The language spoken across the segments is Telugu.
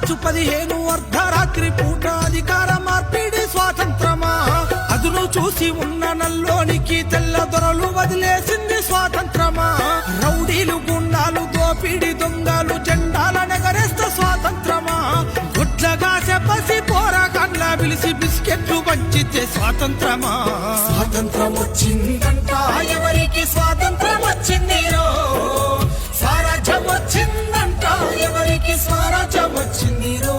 ఆగస్టు పదిహేను అర్ధరాత్రి పూట అధికార మార్పిడి స్వాతంత్రమా? అదును చూసి ఉన్న నల్లోనికి తెల్ల దొరలు వదిలేసింది స్వాతంత్రమా? రౌడీలు గుండాలు దోపిడి దొంగలు జెండాల నగరేస్తే స్వాతంత్రమా? గుడ్లగా చెప్పసి పోరాకండ్ల పిలిచి బిస్కెట్లు పంచితే స్వాతంత్రమా? స్వాతంత్రం వచ్చిందంట ఎవరికి స్వాతంత్రం వచ్చిందిరో స్వరాజ్యం వచ్చిందంట ఎవరికి స్వరాజ్యం వచ్చిందిరో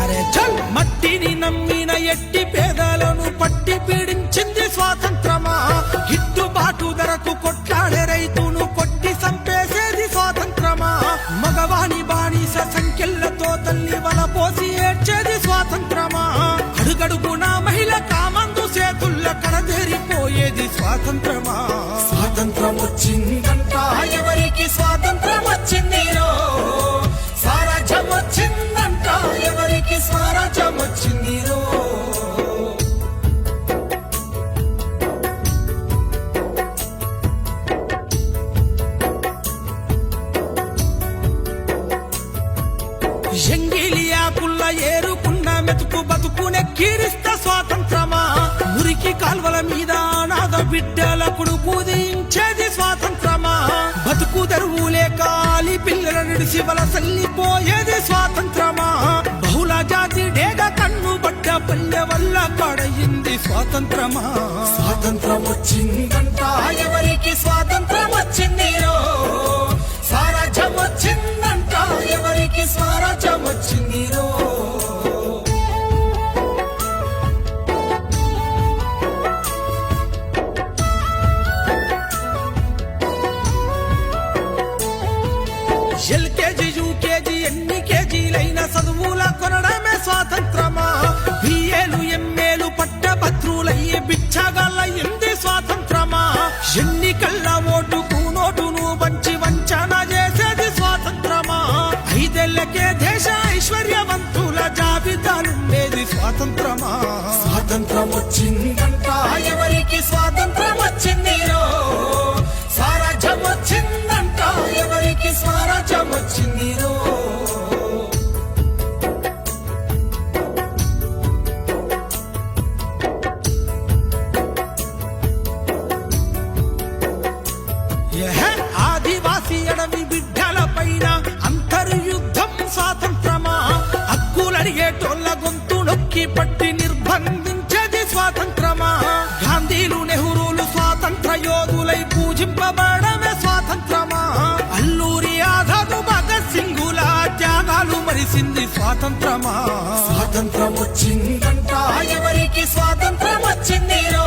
అరే చల్ మట్టిని నమ్మిన ఎట్టి పేదలను పట్టి పీడించింది స్వాతంత్రమా? గిట్టుబాటు ధరకు కొట్లాడే రైతును కొట్టి సంపేసేది స్వాతంత్రమా? మగవాణి బానిస సంఖ్యలతో తల్లి వల పోసి ఏడ్చేది స్వాతంత్రమా? అడుగడుగున ఎంగిలియాకుల్ల ఏరుకున్న మెతుకు బతుకునే కీరిస్త స్వాతంత్రమా? మురికి కాల్వల మీద అనాథ బిడ్డల కుదించేది స్వాతంత్రమా? బతుకు తెరువులే కాలి పిల్లల నిడిసి వలసల్లిపోయేది స్వాతంత్రమా? బహుళ జాతి డేగ కన్ను బట్ట పల్లె వల్ల కడయింది స్వాతంత్రమా? స్వాతంత్రం వచ్చిందంట ఎవరికి స్వాతంత్రం వచ్చిందిరో ఎల్కేజీ యూకేజీ ఎన్ని కేజీలైన చదువుల కొనడమే స్వాతంత్రమా? బిఏలు ఎంఏలు పట్టభద్రులయ్యి బిచ్చగాళ్ళయింది స్వాతంత్రమా? ఎన్నికల్ల ఓటుకు నోటును వంచి వంచన చేసేది స్వాతంత్రమా? ఐదేళ్ళకే దేశ ఐశ్వర్యవంతుల జాబితాలుండేది స్వాతంత్రమా? స్వాతంత్రం వచ్చిందా ఆదివాసి అడవి బిడ్డల పైన అంతర్యుద్ధం స్వాతంత్రమా? హక్కులడిగేటోళ్ళ గొంతు నొక్కి పట్టి నిర్బంధించేది స్వాతంత్రమా? గాంధీలు నెహ్రూలు స్వాతంత్ర యోధులై పూజింపబడమే స్వాతంత్రమా? అల్లూరి ఆజాదు భగత్ సింగుల త్యాగాలు మరిసింది స్వాతంత్రమా? స్వాతంత్రం వచ్చిందంట ఎవరికి స్వాతంత్రం వచ్చిందిరో